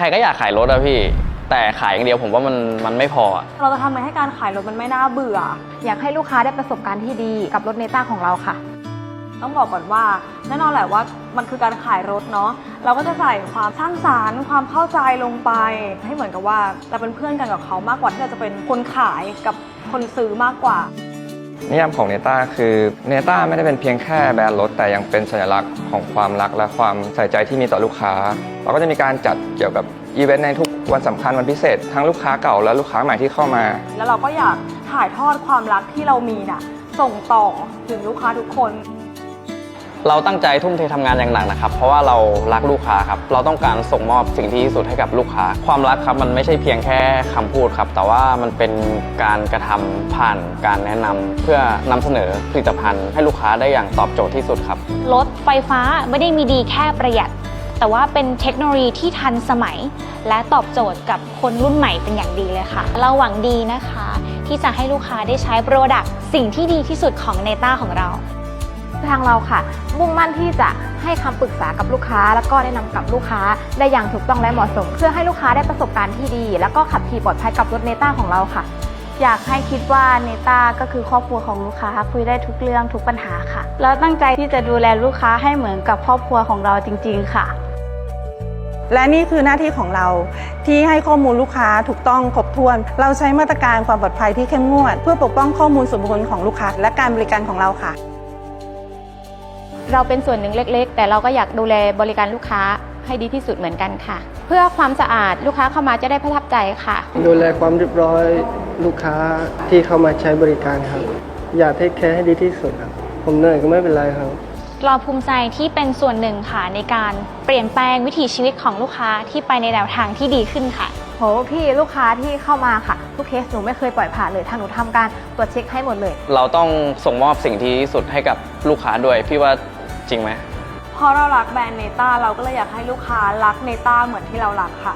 ครๆก็อยากขายรถอะพี่ แต่ขายอย่างเดียวผมว่ามันมันไม่พออะเราจะทำไงให้การขายรถมันไม่น่าเบื่อ อยากให้ลูกค้าได้ประสบการณ์ที่ดีกับรถเนต้าของเราค่ะ ต้องบอกก่อนว่าแน่นอนแหละว่ามันคือการขายรถเนาะเราก็จะใส่ความสร้างสารรค์ ความเข้าใจลงไป ให้เหมือนกับว่าเราเป็นเพื่อนกันกับเขามากกว่าที่เราจะเป็นคนขายกับคนซื้อมากกว่า นิยามของเนต้าคือเนต้าไม่ได้เป็นเพียงแค่แบรนด์รถแต่ยังเป็นสัญลักษณ์ของความรักและความใส่ใจที่มีต่อลูกค้า เราก็จะมีการจัดเกี่ยวกับอีเวนต์ในทุกวันสำคัญวันพิเศษ ทั้งลูกค้าเก่าและลูกค้าใหม่ที่เข้ามา แล้วเราก็อยากถ่ายทอดความรักที่เรามีน่ะส่งต่อถึงลูกค้าทุกคน เราตั้งใจทุ่มเททำงานอย่างหนักนะครับ เพราะว่าเรารักลูกค้าครับ เราต้องการส่งมอบสิ่งที่ดีที่สุดให้กับลูกค้า ความรักครับมันไม่ใช่เพียงแค่คำพูดครับ แต่ว่ามันเป็นการกระทำผ่านการแนะนำเพื่อนำเสนอผลิตภัณฑ์ให้ลูกค้าได้อย่างตอบโจทย์ที่สุดครับ รถไฟฟ้าไม่ได้มีดีแค่ประหยัด แต่ว่าเป็นเทคโนโลยีที่ทันสมัย และตอบโจทย์กับคนรุ่นใหม่เป็นอย่างดีเลยค่ะ เราหวังดีนะคะ ที่จะให้ลูกค้าได้ใช้โปรดักต์สิ่งที่ดีที่สุดของเนต้าของเรา ทางเราค่ะ มุ่งมั่นที่จะให้คำปรึกษากับลูกค้า แล้วก็แนะนำกับลูกค้าได้อย่างถูกต้องและเหมาะสม เพื่อให้ลูกค้าได้ประสบการณ์ที่ดี แล้วก็ขับขี่ปลอดภัยกับรถเนต้าของเราค่ะ อยากให้คิดว่าเนต้าก็คือครอบครัวของลูกค้าคุยได้ทุกเรื่องทุกปัญหาค่ะ แล้วตั้งใจที่จะดูแลลูกค้าให้เหมือนกับครอบครัวของเราจริง ๆ ค่ะและนี่คือหน้าที่ของเราที่ให้ข้อมูลลูกค้าถูกต้องครบถ้วน เราใช้มาตรการความปลอดภัยที่เข้มงวด เพื่อปกป้องข้อมูลส่วนบุคคลของลูกค้า และการบริการของเราค่ะ เราเป็นส่วนหนึ่งเล็กๆ แต่เราก็อยากดูแลบริการลูกค้าให้ดีที่สุดเหมือนกันค่ะ เพื่อความสะอาดลูกค้าเข้ามาจะได้ประทับใจค่ะ ดูแลความเรียบร้อยลูกค้าที่เข้ามาใช้บริการครับ อยากเทคแคร์ให้ดีที่สุดครับผมเหนื่อยก็ไม่เป็นไรครับเราภูมิใจที่เป็นส่วนหนึ่งค่ะในการเปลี่ยนแปลงวิถีชีวิตของลูกค้าที่ไปในแนวทางที่ดีขึ้นค่ะ โหพี่ลูกค้าที่เข้ามาค่ะ ทุกเคสหนูไม่เคยปล่อยผ่านเลยทางหนูทำการตรวจเช็คให้หมดเลย เราต้องส่งมอบสิ่งที่ดีที่สุดให้กับลูกค้าด้วย พี่ว่า จริงไหม เพราะเรารักแบรนด์เนต้าเราก็เลยอยากให้ลูกค้ารักเนต้าเหมือนที่เรารักค่ะ